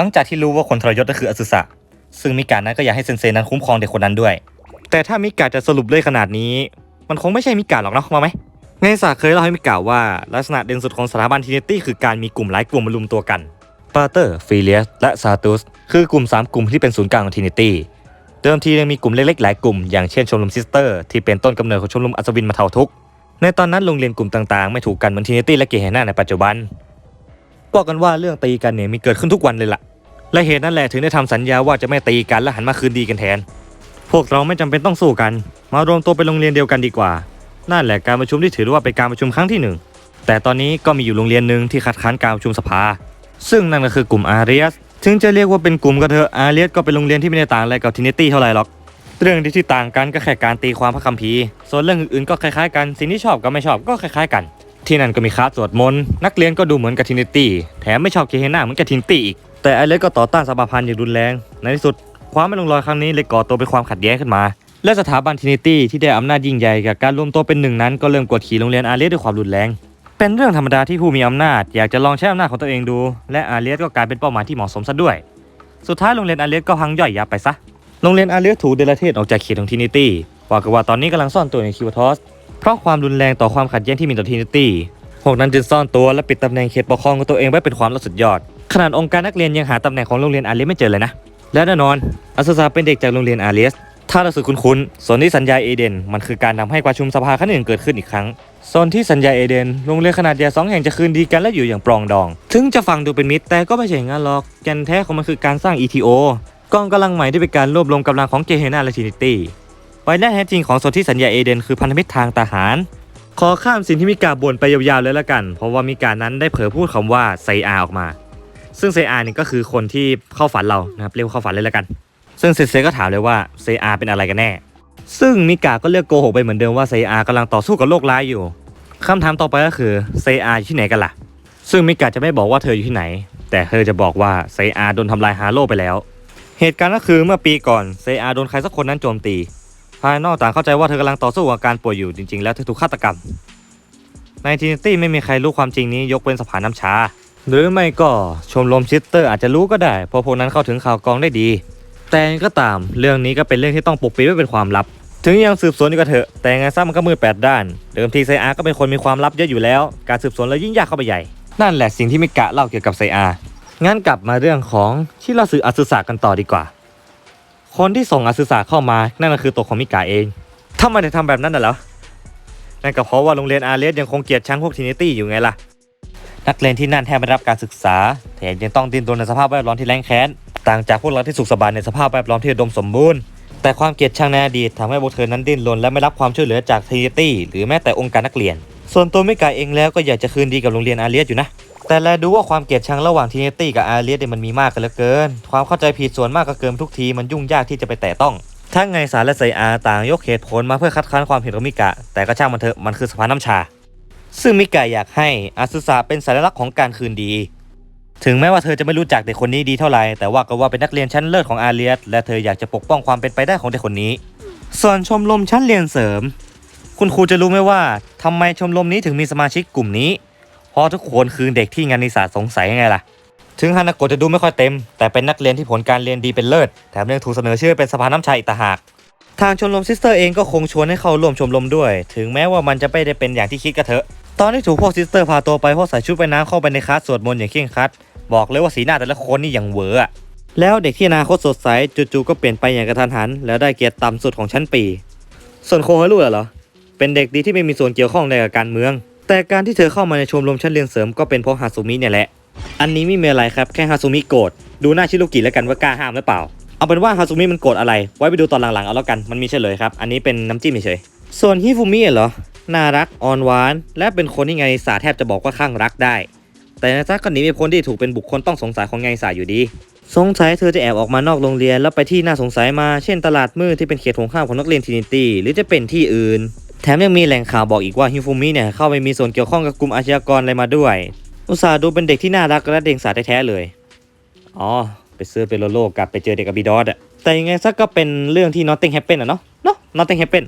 หลังจากที่รู้ว่าคนทรยศก็คืออสุสะซึ่งมิกานั้นก็อยากให้เซนเซนั้นคุ้มครองเด็กคนนั้นด้วย แต่ถ้ามิกาจะสรุปเลยขนาดนี้ มันคงไม่ใช่มิกาหรอกเนาะมาไหมไงสาเคยเล่าให้มิกาว่าลักษณะเด่นสุดของสถาบันทินิตี้คือการมีกลุ่มหลายกลุ่มมารุมตัวกันปาเตอร์ฟิเลียสและซาตุสคือกลุ่ม 3 กลุ่มที่เป็นศูนย์กลางของทินิตี้เดิมทียังมีกลุ่มเล็กๆ หลายกลุ่มอย่างเช่นชมรมซิสเตอร์ที่เป็นต้นกำเนิดของชมรมอัศวินมาเทาทุก ในตอนนั้นโรงเรียนกลุ่มต่างๆ ไม่ถูกกันเหมือนทินิตี้และเกเฮน่าในปัจจุบันบอกกันว่าเรื่องตีกันเนี่ยมีเกิดขึ้นทุกวันเลยล่ะ และเหตุนั่นแหละถึงได้ทำสัญญาว่าจะไม่ตีกันและหันมาคืนดีกันแทน พวกเราไม่จำเป็นต้องสู้กัน มารวมตัวเป็นโรงเรียนเดียวกันดีกว่า นั่นแหละการประชุมที่ถือว่าเป็นการประชุมครั้งที่หนึ่งแต่ตอนนี้ก็มีอยู่โรงเรียนหนึ่งที่คัดค้านการประชุมสภา ซึ่งนั่นก็คือกลุ่มอาเรียส ถึงจะเรียกว่าเป็นกลุ่มก็เถอะอาเรียสก็เป็นโรงเรียนที่ไม่ได้ต่างอะไรกับทินิตี้เท่าไหร่หรอก เรื่องที่ที่ต่างกันก็แค่การตีความพระคัมภีร์ ส่วนเรื่องอื่นๆก็คล้ายๆกัน สิ่งที่ชอบกับไม่ชอบก็คล้ายๆกัน ที่นั่นก็มีคลาสสวดมนต์ นักเรียนก็ดูเหมือนกับทินิตี้ แถมไม่ชอบเกเฮน่าเหมือนกับทินิตี้อีก แต่ไอเล็กก็ต่อต้านสภาพันธ์อย่างรุนแรง ในที่สุด ความไม่ลงรอยครั้งนี้เลยก่อตัวเป็นความขัดแย้งขึ้นมา และสถาบันทินิตี้ที่ได้อำนาจยิ่งใหญ่กับการรวมตัวเป็นหนึ่งนั้นก็เริ่มกดขี่โรงเรียนอาเลียสด้วยความรุนแรง เป็นเรื่องธรรมดาที่ผู้มีอำนาจ อยากจะลองใช้อำนาจของตัวเองดู และอาเลียสก็กลายเป็นเป้าหมายที่เหมาะสมซะด้วย สุดท้ายโรงเรียนอาเลียสก็พังย่อยยับไปซะ โรงเรียนอาเลียสถูกเดลเทศออกจากเขตของทินิตี้ว่ากันว่าตอนนี้กำลังซ่อนตัวในคิวทอสเพราะความรุนแรงต่อความขัดแย้งที่มีต่อทินิตี้พวกนั้นจึงซ่อนตัวและปิดตำแหน่งเขตปกครองของตัวเองไว้เป็นความลับสุดยอด ขนาดองค์การนักเรียนยังหาตำแหน่งของโรงเรียนอาเลียสไม่เจอเลยนะ และแน่นอนอัสซาเป็นเด็กจากโรงเรียนอาเลียสถ้าเราสึกคุ้นๆส่วนที่สัญญาเอเดนมันคือการทำให้ประชุมสภาครั้งหนึ่งเกิดขึ้นอีกครั้งส่วนที่สัญญาเอเดนโรงเรียนขนาดใหญ่สองแห่งจะคืนดีกันและอยู่อย่างปรองดอง ถึงจะฟังดูเป็นมิตรแต่ก็ไม่ใช่อย่างนั้นหรอกแกนแท้ของมันคือการสร้าง ETO กองกำลังใหม่ที่เป็นการรวบรวมกำลังของเจเฮนาและทินิตี้ไว้แน่แท้จริงของส่วนที่สัญญาเอเดนคือพันธมิตรทางทหาร ขอข้ามสิ่งที่มิกาบ่นไปยาวๆเลยละกัน เพราะว่ามิกานั้นได้เผยพูดคำว่าไซอาออกมา ซึ่งเซอานี่ก็คือคนที่เข้าฝันเรานะครับเรียกว่าเข้าฝันเลยละกัน ซึ่งเซเซก็ถามเลยว่าเซอาเป็นอะไรกันแน่ ซึ่งมิกาก็เลือกโกหกไปเหมือนเดิมว่าเซอากำลังต่อสู้กับโรคร้ายอยู่คำถามต่อไปก็คือเซอาอยู่ที่ไหนกันล่ะ ซึ่งมิกาจะไม่บอกว่าเธออยู่ที่ไหน แต่เธอจะบอกว่าเซอาโดนทำลายฮาโลไปแล้ว เหตุการณ์ก็คือเมื่อปีก่อนเซอาโดนใครสักคนนั้นโจมตี ภายนอกต่างเข้าใจว่าเธอกำลังต่อสู้กับอาการป่วยอยู่จริง ๆ แล้วเธอถูกฆาตกรรมในทินิตี้ไม่มีใครรู้ความจริงนี้ยกเว้นสภาน้ำชา หรือไม่ก็ชมรมชิสเตอร์อาจจะรู้ก็ได้ เพราะพวกนั้นเข้าถึงข่าวกรองได้ดี แต่ยังไงก็ตามเรื่องนี้ก็เป็นเรื่องที่ต้องปกปิดไว้เป็นความลับ ถึงยังสืบสวนอยู่ก็เถอะ แต่ยังไงซะมันก็มืดแปดด้าน เดิมทีไซอาก็เป็นคนมีความลับเยอะอยู่แล้ว การสืบสวนเลยยิ่งยากเข้าไปใหญ่ นั่นแหละสิ่งที่มิกะเล่าเกี่ยวกับไซอางั้นกลับมาเรื่องของที่เราสื่ออัศสากันต่อดีกว่า คนที่ส่งอัศสาเข้ามานั่นก็คือตัวของมิกะเองทำไมถึงทำแบบนั้นน่ะเหรอนั่นก็เพราะว่าโรงเรียนอาเลีสยังคงเกลียดชังพวกทินิตี้อยู่ไงล่ะ นักเรียนที่นั่นแทบไม่รับการศึกษาแถมยังต้องดิ้นรนในสภาพแวดล้อมที่แรงแค้นต่างจากพวกเราที่สุขสบายในสภาพแวดล้อมที่อุดมสมบูรณ์แต่ความเกลียดชังในอดีตทำให้พวกเธอนั้นดิ้นรนและไม่รับความช่วยเหลือจากทีตี้หรือแม้แต่องค์การนักเรียน ส่วนตัวมิกาเองแล้วก็อยากจะคืนดีกับโรงเรียนอาเลียสอยู่นะ แต่แลดูว่าความเกลียดชังระหว่างทีเนตี้กับอาเลียสเนี่ยมันมีมากกันเหลือเกิน ความเข้าใจผิดส่วนมากก็เกินทุกทีมันยุ่งยากที่จะไปแตะต้องทั้งไงสารและไซอาต่างยกเหตุผลมาเพื่อคัดค้านความเห็นของมิกะ แต่ก็ช่างมันเถอะมันคือสภาน้ำชา ซึ่งมิกะอยากให้อาซุสะเป็นสัญลักษณ์ของการคืนดี ถึงแม้ว่าเธอจะไม่รู้จักเด็กคนนี้ดีเท่าไหร่แต่ว่าก็ว่าเป็นนักเรียนชั้นเลิศของอาเลียสและเธออยากจะปกป้องความเป็นไปได้ของเด็กคนนี้ ส่วนชมรมชั้นเรียนเสริม คุณครูจะรู้ไหมว่าทำไมชมรมนี้ถึงมีสมาชิกกลุ่มนี้ เพราะทุกคนคือเด็กที่งานนิสาสงสัยยังไงล่ะ ถึงฮานาโกะจะดูไม่ค่อยเต็ม แต่เป็นนักเรียนที่ผลการเรียนดีเป็นเลิศแถมยังถูกเสนอชื่อเป็นสภาน้ำชาอีกต่างหาก ทางชมรมซิสเตอร์เองก็คงชวนให้เข้าร่วมชมรมด้วย ถึงแม้ว่ามันจะไม่ได้เป็นอย่างที่คิดก็เถอะ ตอนที่ถูกพวกซิสเตอร์พาตัวไปพราะใส่ชุดว่ายน้ำเข้าไปในคลาสสวดมนต์อย่างเคร่งครัด บอกเลยว่าสีหน้าแต่ละคนนี่อย่างเวออะแล้วเด็กที่อนาคตสดใสจู่ๆก็เปลี่ยนไปอย่างกระทันหัน แล้วได้เกียรติต่ำสุดของชั้นปี ส่วนโคฮารุเหรอ เป็นเด็กดีที่ไม่มีส่วนเกี่ยวข้องใดกับการเมือง แต่การที่เธอเข้ามาในชมรมชั้นเรียนเสริมก็เป็นเพราะฮาซุมิเนี่ยแหละ อันนี้ไม่มีอะไรครับแค่ฮาซุมิโกรธดูหน้าชิโรุกิแล้วกันว่ากล้าห้ามหรือเปล่า เอาเป็นว่าฮาซุมิมันโกรธอะไร ไว้ไปดูตอนหลังๆเอาแล้วกัน มันมีเฉลยครับ อันนี้เป็นน้ำจิ้มเฉยๆ ส่วนฮิฟุมิเหรอ น่ารักอ่อนหวาน และเป็นคนที่ไงสาแทบจะบอกว่าข้างรักได้ แต่ในทักก็หนีไม่พ้นที่ถูกเป็นบุคคลต้องสงสัยของไงสาอยู่ดี สงสัยเธอจะแอบออกมานอกโรงเรียนแล้วไปที่น่าสงสัยมา เช่นตลาดมืดที่เป็นเขตของข้ามของนักเรียนทินิตี้หรือจะเป็นที่อื่น แถมยังมีแหล่งข่าวบอกอีกว่าฮิฟุมิเนี่ยเข้าไปมีส่วนเกี่ยวข้องกับกลุ่มอาชญากรอะไรมาด้วย อุตส่าห์ดูเป็นเด็กที่น่ารักและเด็กสาแท้ๆเลย อ๋อ ไปซื้อเปโลโลกลับไปเจอเด็กกับบีดอสอะแต่ยังไงซะก็เป็นเรื่องที่ Notting Happen อะเนาะเนาะ Notting Happen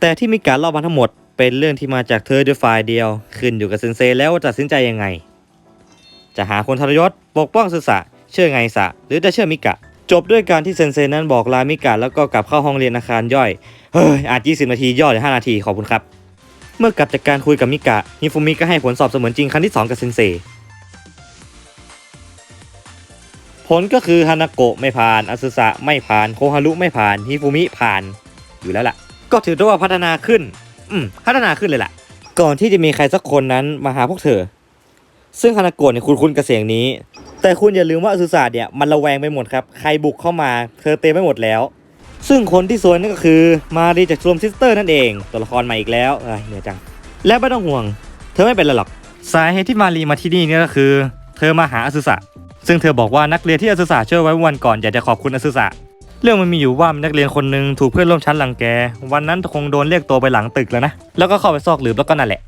แต่ที่มีการเล่ามาทั้งหมดเป็นเรื่องที่มาจากเธอด้วยฝ่ายเดียว ขึ้นอยู่กับเซนเซแล้วจะตัดสินใจยังไง จะหาคนทรยศปกป้องศึกษาเชื่อไงสะ หรือจะเชื่อมิกะ จบด้วยการที่เซนเซนั้นบอกลามิกะแล้วก็กลับเข้าห้องเรียนอาคารย่อยเฮ้ยอาจ 20 นาทีย่อเหลือ5นาทีขอบคุณครับ เมื่อกลับจากการคุยกับมิกะฮิฟุมิก็ให้ผลสอบเสมือนจริงครั้งที่ 2 กับเซนเซ ผลก็คือฮานาโกะไม่ผ่านอาซึสะไม่ผ่านโคฮารุไม่ผ่านฮิฟุมิผ่านอยู่แล้วล่ะ ก็ถือได้ว่าพัฒนาขึ้น อืม พัฒนาขึ้นเลยล่ะ ก่อนที่จะมีใครสักคนนั้นมาหาพวกเธอ ซึ่งฮานาโกะเนี่ยคุ้นๆกับเสียงนี้ แต่คุณอย่าลืมว่าอาซึสะเนี่ยมันระแวงไปหมดครับ ใครบุกเข้ามาเธอเต็มไปหมดแล้ว ซึ่งคนที่สวยนั่นก็คือมารีจากชมซิสเตอร์นั่นเองตัวละครใหม่อีกแล้วเอ้ยเหนื่อยจัง และไม่ต้องห่วง เธอไม่เป็นไรหรอกสาเหตุที่มารีมาที่นี่เนี่ยก็คือ เธอมาหาอาซึสะ ซึ่งเธอบอกว่านักเรียนที่อาซึสะช่วยไว้วันก่อนอยากจะขอบคุณอาซึสะเรื่องมันมีอยู่ว่ามีนักเรียนคนหนึ่งถูกเพื่อนร่วมชั้นรังแก วันนั้นคงโดนเรียกตัวไปหลังตึกแล้วนะ แล้วก็เข้าไปซอกหลืบแล้วก็นั่นแหละ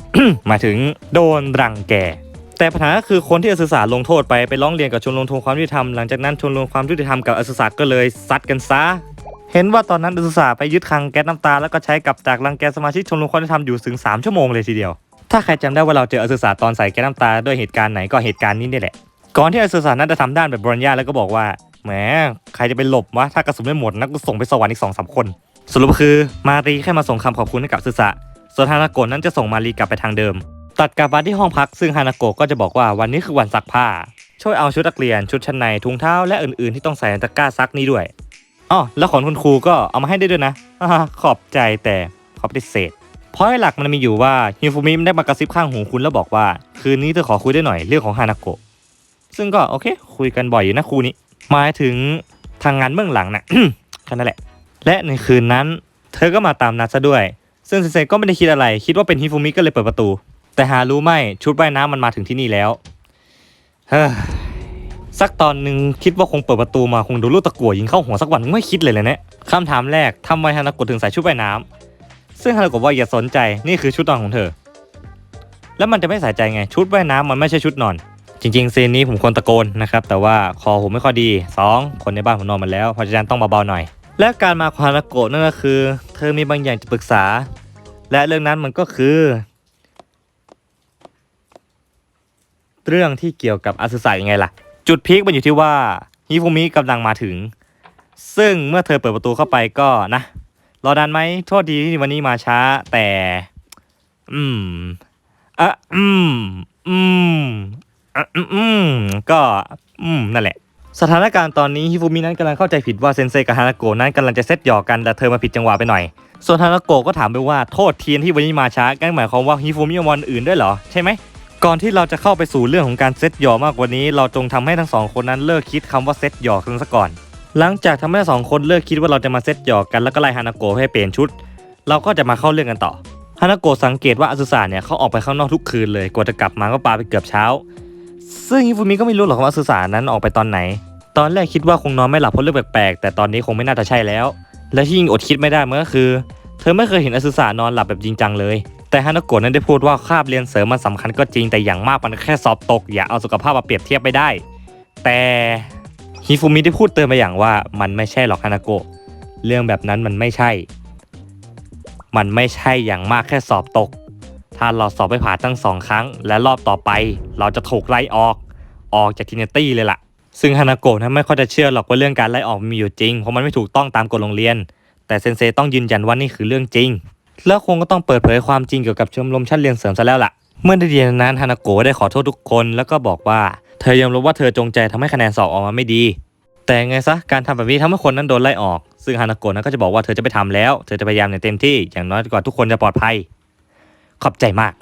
มาถึงโดนรังแก แต่ปัญหาก็คือคนที่อาซึสะลงโทษไปไปร้องเรียนกับชมรมทวงความยุติธรรมหลังจากนั้นชมรมความยุติธรรมกับอาซึสะก็เลยซัดกันซะเห็นว่าตอนนั้นอาซึสะไปยึดคังแก๊สน้ำตาแล้วก็ใช้กับจากรังแกสมาชิกชมรมความยุติธรรมอยู่ถึง 3 ชั่วโมงเลยทีเดียว ถ้าใครจำได้ว่าเราเจออาซึสะตอนใส่แก๊สน้ำตาด้วยเหตุการณ์ไหนก็เหตุการณ์นี้นี่แหละ ก่อนที่ไอาซึสะนั้นจะทำด้านแบบบรอนยาแล้วก็บอกว่าแหมใครจะไปหลบวะถ้ากระสุนไม่หมดนักก็ส่งไปสวรรค์อีกสองสามคน สรุปคือมารีแค่มาส่งคำขอบคุณให้กับอาซึสะส่วนฮานาโกะนั้นจะส่งมารีกลับไปทางเดิม ตัดกลับมาที่ห้องพักซึ่งฮานาโกะก็จะบอกว่าวันนี้คือวันซักผ้า ช่วยเอาชุดนักเรียนชุดชั้นในถุงเท้าและอื่นๆที่ต้องใส่ในตะกร้าซักนี้ด้วยอ๋อแล้วของคุณครูก็เอามาให้ได้ด้วยนะขอบใจแต่ขอปฏิเสธเพราะหลักมันมีอยู่ว่าฮิฟูมิได้มากระซิบข้างหูคุณแล้วบอกว่า คืนนี้เธอขอคุยได้หน่อยเรื่องของฮานาโกะ ซึ่งก็โอเค คุยกันบ่อยอยู่นะครูนี้หมายถึงทางงานเบื้องหลังนะแค่นั้นแหละ และในคืนนั้น เธอก็มาตามนัดซะด้วย ซึ่งเซนเซก็ไม่ได้คิดอะไร คิดว่าเป็นฮิฟูมิก็เลยเปิดประตู แต่หารู้ไหมชุดว่ายน้ำมันมาถึงที่นี่แล้วเฮ้ยสักตอนหนึ่งคิดว่าคงเปิดประตูมาคงดนลูกตะกั่วยิงเข้าหัวสักวันไม่คิดเลยเลยเนี่ยคำถามแรกทำไมฮานาโกะถึงใส่ชุดว่ายน้ำซึ่งฮานาโกะว่าอย่าสนใจนี่คือชุดนอนของเธอ แล้วมันจะไม่ใส่ใจไงชุดว่ายน้ำมันไม่ใช่ชุดนอน จริงๆซีนนี้ผมควรตะโกนนะครับ แต่ว่าคอผมไม่ค่อยดี 2 คนในบ้านผมนอนมดแล้วเพราะฉะนั้นต้องเบาๆหน่อย และการมาของฮานาโกะนั่นก็คือ เธอมีบางอย่างจะปรึกษา และเรื่องนั้นมันก็คือ เรื่องที่เกี่ยวกับอาซึสะยังไงล่ะ จุดพีคมันอยู่ที่ว่าฮิฟุมิกำลังมาถึง ซึ่งเมื่อเธอเปิดประตูเข้าไปก็นะรอนานไหมโทษดีที่วันนี้มาช้า แต่ อืมอะอืม อืม อืมก็ อืม นั่นแหละ สถานการณ์ตอนนี้ฮิฟูมินั้นกำลังเข้าใจผิดว่าเซนเซกับฮานาโกะนั้นกำลังจะเซตหยอกกันแต่เธอมาผิดจังหวะไปหน่อย ส่วนฮานาโกะก็ถามไปว่าโทษเทียนที่วันนี้มาช้ากันหมายความว่าฮิฟูมิมีวันอื่นด้วยเหรอใช่ไหมก่อนที่เราจะเข้าไปสู่เรื่องของการเซตหยอกมากกว่านี้ เราจงทำให้ทั้งสองคนนั้นเลิกคิดคำว่าเซตหยอกกันซะก่อน หลังจากทำให้ทั้งสองคนเลิกคิดว่าเราจะมาเซตหยอกกันแล้วก็ไล่ฮานาโกะให้เปลี่ยนชุด เราก็จะมาเข้าเรื่องกันต่อฮานาโกะสังเกตว่าอาซุสะเนี่ยเขาออกไปข้างนอกทุกคืนเลยกว่าจะกลับมาก็ปาไปเกือบเช้า ซึ่งฮิฟูมิก็ไม่รู้หรอกว่าอาซุสะนั้นออกไปตอนไหน ตอนแรกคิดว่าคงนอนไม่หลับเพราะเรื่องแปลกๆ แต่ตอนนี้คงไม่น่าจะใช่แล้ว และที่ยิ่งอดคิดไม่ได้มันก็คือ เธอไม่เคยเห็นอาซุสะนอนหลับแบบจริงจังเลย แต่ฮานาโกะนั้นได้พูดว่าคาบเรียนเสริมมันสำคัญก็จริงแต่อย่างมากมันแค่สอบตก อย่าเอาสุขภาพมาเปรียบเทียบไม่ได้ แต่ฮิฟูมิได้พูดเตือนมาอย่างว่ามันไม่ใช่หรอกฮานาโกะเรื่องแบบนั้นมันไม่ใช่ มันไม่ใช่อย่างมากแค่สอบตก ถ้าเราสอบไปผ่านทั้งสองครั้ง และรอบต่อไป เราจะถูกไล่ออก ออกจากทินตี้เลยล่ะ ซึ่งฮานาโกะนั้นไม่ค่อยจะเชื่อหรอกว่าเรื่องการไล่ออกมีอยู่จริง เพราะมันไม่ถูกต้องตามกฎโรงเรียน แต่เซนเซต้องยืนยันว่านี่คือเรื่องจริง แล้วคงก็ต้องเปิดเผยความจริงเกี่ยวกับชมรมชั้นเรียนเสริมซะแล้วล่ะ เมื่อได้เรียนนั้นฮานาโกะได้ขอโทษทุกคนแล้วก็บอกว่า เธอยอมรับว่าเธอจงใจทำให้คะแนนสอบออกมาไม่ดี แต่ไงซะการทำแบบนี้ทำให้คนนั้นโดนไล่ออก ซึ่งฮานาโกะนั้นก็จะบอกว่าเธอจะไปทำแล้ว เธอจะพยายามอย่างเต็มที่อย่างน้อยกว่าทุกคนจะปลอดภัย ขอบใจมาก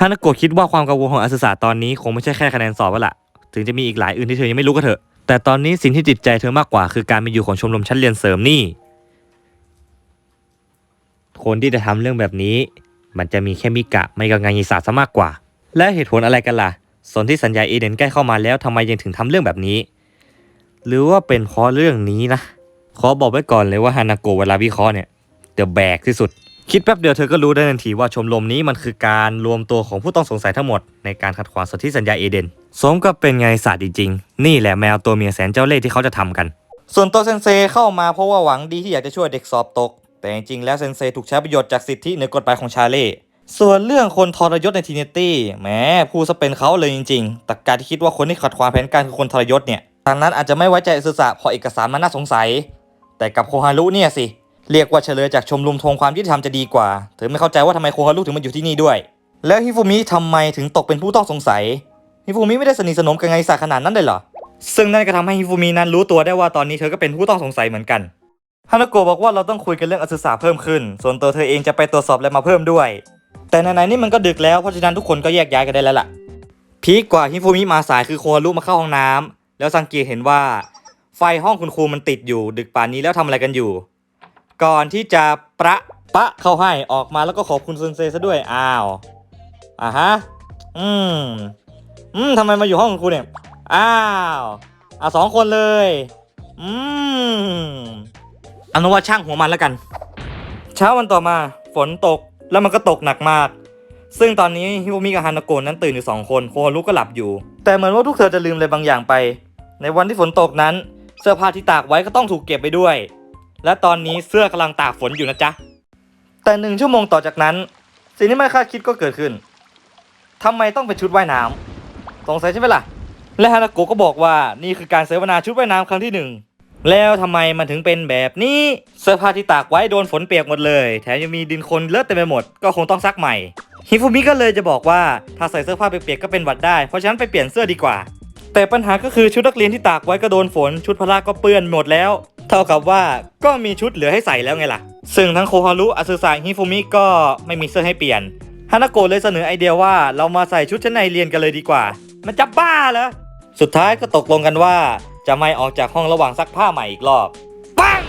ฮานาโกะคิดว่าความกังวลของอาซึสะตอนนี้คงไม่ใช่แค่คะแนนสอบแล้วล่ะ ถึงจะมีอีกหลายอื่นที่เธอยังไม่รู้ก็เถอะ แต่ตอนนี้สิ่งที่จิตใจเธอมากกว่าคือการมีอยู่ของชมรมชั้นเรียนเสริมนี่ คนที่จะทำเรื่องแบบนี้ มันจะมีแค่มิกะไม่ก็งานยิสาซะมากกว่า และเหตุผลอะไรกันล่ะส่วนที่สัญญาเอเดนใกล้เข้ามาแล้วทำไมยังถึงทำเรื่องแบบนี้ หรือว่าเป็นเพราะเรื่องนี้นะ ขอบอกไว้ก่อนเลยว่าฮานาโกะเวลาวิเคราะห์เนี่ยเดอะแบกที่สุด คิดแป๊บเดียวเธอก็รู้ได้ทันทีว่าชมรมนี้มันคือการรวมตัวของผู้ต้องสงสัยทั้งหมดในการขัดขวางสนธิสัญญาเอเดนสมกับเป็นไงศาสตร์จริงๆ นี่แหละแมวตัวเมียแสนเจ้าเล่ห์ที่เขาจะทำกัน ส่วนตัวเซนเซเข้ามาเพราะว่าหวังดีที่อยากจะช่วยเด็กสอบตก แต่จริงๆแล้วเซนเซถูกใช้ประโยชน์จากสิทธิเหนือกฎหมายของชาเล่ส่วนเรื่องคนทรยศในทีเนตี้แหมพูดซะเป็นเขาเลยจริงๆแต่การที่คิดว่าคนที่ขัดขวางแผนการคือคนทรยศเนี่ยทางนั้นอาจจะไม่ไว้ใจอสุสะเพราะเอกสารมันน่าสงสัย แต่กับโคฮารุเนี่ยสิ เรียกว่าเฉลยจากชมรมทวงความยุติธรรมจะดีกว่า เธอไม่เข้าใจว่าทำไมโคฮารุถึงมาอยู่ที่นี่ด้วย แล้วฮิฟูมิทำไมถึงตกเป็นผู้ต้องสงสัย ฮิฟูมิไม่ได้สนิทสนมกับไงสาขนาดนั้นเลยเหรอ ซึ่งนั่นก็ทำให้ฮิฟูมินั้นรู้ตัวได้ว่าตอนนี้เธอก็เป็นผู้ต้องสงสัยเหมือนกัน ฮานาโกะบอกว่าเราต้องคุยกันเรื่องอสุสาเพิ่มขึ้น ส่วนตัวเธอเองจะไปตรวจสอบอะไรมาเพิ่มด้วย แต่ไหนๆนี่มันก็ดึกแล้ว เพราะฉะนั้นทุกคนก็แยกย้ายกันได้แล้วล่ะ พีคกว่าฮิฟูมิมาสายคือโคฮารุมาเข้าห้องน้ำแล้วสังเกตเห็นว่า ไฟห้องคุณครูมันติดอยู่ ดึกป่านนี้แล้วทำอะไรกันอยู่ ก่อนที่จะประปะเข้าให้ออกมาแล้วก็ขอบคุณซุนเซซะด้วยอ้าวอ่าฮะอืมอืมทำไมมาอยู่ห้องคุณครูเนี่ยอ้าวอะสองคนเลยอืมเอานว่าช่างหัวมันแล้วกัน เช้าวันต่อมาฝนตกแล้วมันก็ตกหนักมาก ซึ่งตอนนี้ฮิโรมิกับฮานาโกะนั้นตื่นอยู่สองคนโคฮารุก็หลับอยู่ แต่เหมือนว่าทุกเธอจะลืมอะไรบางอย่างไป ในวันที่ฝนตกนั้น เสื้อผ้าที่ตากไว้ก็ต้องถูกเก็บไปด้วย และตอนนี้เสื้อกำลังตากฝนอยู่นะจ๊ะ แต่หนึ่งชั่วโมงต่อจากนั้น สิ่งที่ไม่คาดคิดก็เกิดขึ้นทำไมต้องเป็นชุดว่ายน้ำสงสัยใช่ไหมล่ะ และฮานาโกะก็บอกว่านี่คือการเสวนาชุดว่ายน้ำครั้งที่หนึ่งแล้วทำไมมันถึงเป็นแบบนี้เสื้อผ้าที่ตากไว้โดนฝนเปียกหมดเลย แถมยังมีดินคนเลอะเต็มไปหมดก็คงต้องซักใหม่ฮิฟุมิก็เลยจะบอกว่าถ้าใส่เสื้อผ้าเปียกๆก็เป็นหวัดได้เพราะฉะนั้นไปเปลี่ยนเสื้อดีกว่า แต่ปัญหาก็คือชุดนักเรียนที่ตากไว้ก็โดนฝน ชุดพละก็เปื้อนหมดแล้ว เท่ากับว่าก็มีชุดเหลือให้ใส่แล้วไงล่ะ ซึ่งทั้งโคฮารุอาซึสะฮิฟุมิก็ไม่มีเสื้อให้เปลี่ยนฮานาโกะเลยเสนอไอเดียว่าเรามาใส่ชุดชั้นในเรียนกันเลยดีกว่า มันจะบ้าเหรอสุดท้ายก็ตกลงกันว่าจะไม่ออกจากห้องระหว่างซักผ้าใหม่อีกรอบปัง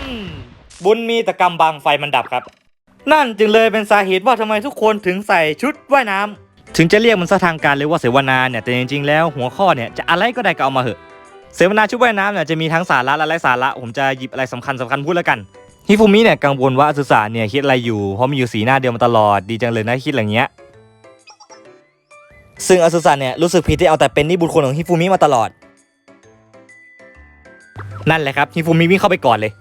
บุญมีต่กำบังไฟมันดับครับ นั่นจึงเลยเป็นสาเหตุว่าทำไมทุกคนถึงใส่ชุดว่ายน้ำถึงจะเรียกมันซะทางการเลยว่าเสวนาเนี่ยแต่จริงๆแล้วหัวข้อเนี่ยจะอะไรก็ได้ก็เอามาเหอะ เสวนาชุดว่ายน้ำเนี่ยจะมีทั้งสาระและไร้สาระ ผมจะหยิบอะไรสำคัญสำคัญพูดแล้วกันฮิฟูมิเนี่ยกังวลว่าอาซึสะเนี่ยคิดอะไรอยู่ เพราะมีอยู่สีหน้าเดียวมาตลอดดีจังเลยนะคิดอะไรเงี้ย ซึ่งอาซึสะเนี่ยรู้สึกผิดที่เอาแต่เป็นนี่บุญคุณของฮิฟูมิมาตลอด นั่นแหละครับฮิฟูมิวิ่งเข้าไปก่อนเลย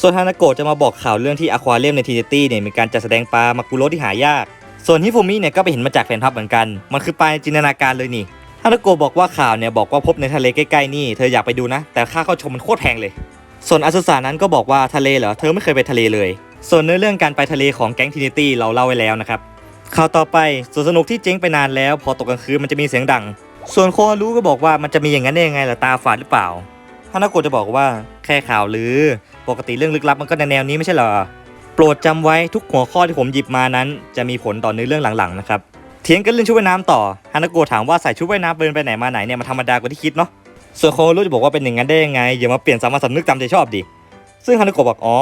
ส่วนฮานาโกะจะมาบอกข่าวเรื่องที่อควาเรียมในทีเนตี้เนี่ยมีการจัดแสดงปลามากุโรที่หายาก ส่วนฮิฟูมิเนี่ยก็ไปเห็นมาจากแฟนพับเหมือนกัน มันคือปลาจินตนาการเลยนี่ ฮานาโกะบอกว่าข่าวเนี่ยบอกว่าพบในทะเลใกล้ๆนี่เธออยากไปดูนะ แต่ค่าเข้าชมมันโคตรแพงเลย ส่วนอาซุสานั้นก็บอกว่าทะเลเหรอเธอไม่เคยไปทะเลเลย ส่วนเนื้อเรื่องการไปทะเลของแก๊งทีนิตี้เราเล่าไว้แล้วนะครับข่าวต่อไปสวนสนุกที่เจ๊งไปนานแล้ว พอตกกลางคืนมันจะมีเสียงดัง ส่วนโคฮารุก็บอกว่ามันจะมีอย่างนั้นได้ยังไงล่ะตาฝาดหรือเปล่าฮานาโกะจะบอกว่าแค่ข่าวลือ ปกติเรื่องลึกลับมันก็ในแนวนี้ไม่ใช่เหรอโปรดจำไว้ทุกหัวข้อที่ผมหยิบมานั้น จะมีผลต่อเนื้อเรื่องหลังๆนะครับ เถียงกันเรื่องชุดว่ายน้ำต่อฮานาโกะถามว่าใส่ชุดว่ายน้ำเดินไปไหนมาไหนเนี่ยมันธรรมดากว่าที่คิดเนาะส่วนโคฮารุจะบอกว่าเป็นอย่างนั้นได้ยังไงอย่ามาเปลี่ยนสามัญสำนึกตามใจชอบดิซึ่งฮานาโกะบอกอ๋อ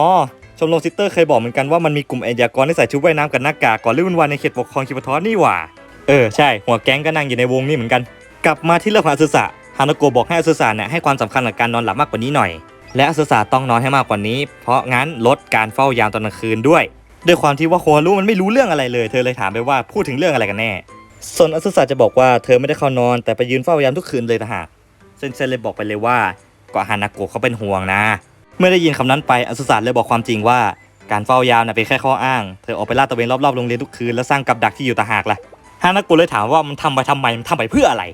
ชมรมซิสเตอร์เคยบอกเหมือนกันว่ามันมีกลุ่มเอเดียากรที่ใส่ชุดว่ายน้ำกับหน้ากากก่อนเรื่องวุ่นในเขตปกครองคิปทอสนี่หว่า เออใช่หัวแก๊งก็นั่งอยู่ในวงนี่เหมือนกัน กลับมาที่เรื่องของอาซึสะฮานาโกะบอกให้อาซึสะเนี่ยให้ความสำคัญกับการนอนหลับมากกว่านี้หน่อย และอาซึสะต้องนอนให้มากกว่านี้ เพราะงั้นลดการเฝ้ายามตอนกลางคืนด้วย ด้วยความที่ว่าโคฮารุมันไม่รู้เรื่องอะไรเลยเธอเลยถามไปว่าพูดถึงเรื่องอะไรกันแน่ส่วนอาซึสะจะบอกว่าเธอไม่ได้เข้านอน แต่ไปยืนเฝ้ายามทุกคืนเลยต่างหากเซนเซนเลยบอกไปเลยว่าก็ฮานาโกะเขาเป็นห่วงนะ เมื่อได้ยินคำนั้นไปอาซึสะเลยบอกความจริงว่า การเฝ้ายามน่ะเป็นแค่ข้ออ้างเธอออกไปลาดตระเวนรอบๆโรงเรียนทุกคืนแล้วสร้างกับดักที่อยู่ต่างหากล่ะฮานาโกะเลยถามว่ามันทำไปทำไมมันทำไปเพื่ออะไร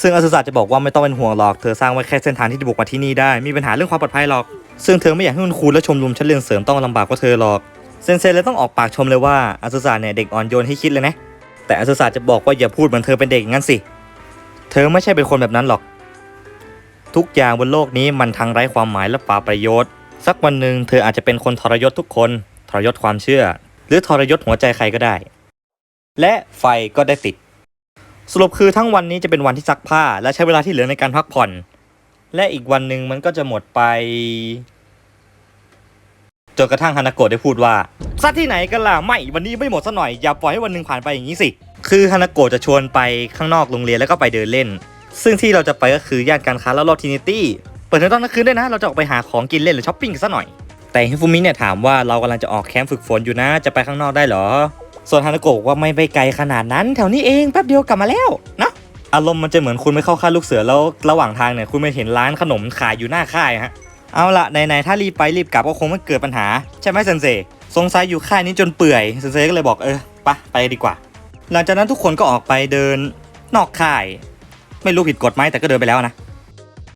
ซึ่งอาซึสะจะบอกว่าไม่ต้องเป็นห่วงหรอกเธอสร้างไว้แค่เส้นทางที่จะบุกมาที่นี่ได้มีปัญหาเรื่องความปลอดภัยหรอกซึ่งเธอไม่อยากให้คุณครูและชมรมชั้นเรียนเสริมต้องลำบากกว่าเธอหรอก เซนเซเลยต้องออกปากชมเลยว่าอาซึสะเนี่ยเด็กอ่อนโยนให้คิดเลยนะ แต่อาซึสะจะบอกว่าอย่าพูดเหมือนเธอเป็นเด็กอย่างนั้นสิ เธอไม่ใช่เป็นคนแบบนั้นหรอก ทุกอย่างบนโลกนี้มันทั้งไร้ความหมายและป่าประโยชน์ สักวันหนึ่งเธออาจจะเป็นคนทรยศทุกคน ทรยศความเชื่อ หรือทรยศหัวใจใครก็ได้ และไฟก็ได้ติด สรุปคือทั้งวันนี้จะเป็นวันที่ซักผ้า และใช้เวลาที่เหลือในการพักผ่อน และอีกวันหนึ่งมันก็จะหมดไป จนกระทั่งฮานาโกะได้พูดว่าซัดที่ไหนกันล่ะไม่วันนี้ไม่หมดซะหน่อยอย่าปล่อยให้วันหนึ่งผ่านไปอย่างนี้สิ คือฮานาโกะจะชวนไปข้างนอกโรงเรียนแล้วก็ไปเดินเล่น ซึ่งที่เราจะไปก็คือย่านการค้าแล้วรอบทินิตี้เปิดถึงตอนกลางคืนด้วยนะ เราจะออกไปหาของกินเล่นหรือช้อปปิ้งกันซะหน่อย แต่ฮิฟุมิเนี่ยถามว่าเรากำลังจะออกแคมป์ฝึกฝนอยู่นะ จะไปข้างนอกได้เหรอ ส่วนฮานาโกะบอกว่าไม่ไปไกลขนาดนั้น แถวนี้เองแป๊บเดียวกลับมาแล้วเนาะอารมณ์มันจะเหมือนคุณไม่เข้าค่ายลูกเสือแล้วระหว่างทางเนี่ยคุณไม่เห็นร้านขนมขายอยู่หน้าค่ายฮะ เอาละไหนๆถ้ารีบไปรีบกลับก็คงไม่เกิดปัญหา ใช่ไหมเซนเซสงสัยอยู่ค่ายนี้จนเปื่อยเซนเซก็เลยบอกเออปะไปดีกว่า หลังจากนั้นทุกคนก็ออกไปเดินนอกค่าย ไม่รู้ผิดกฎไหมแต่ก็เดินไปแล้วนะ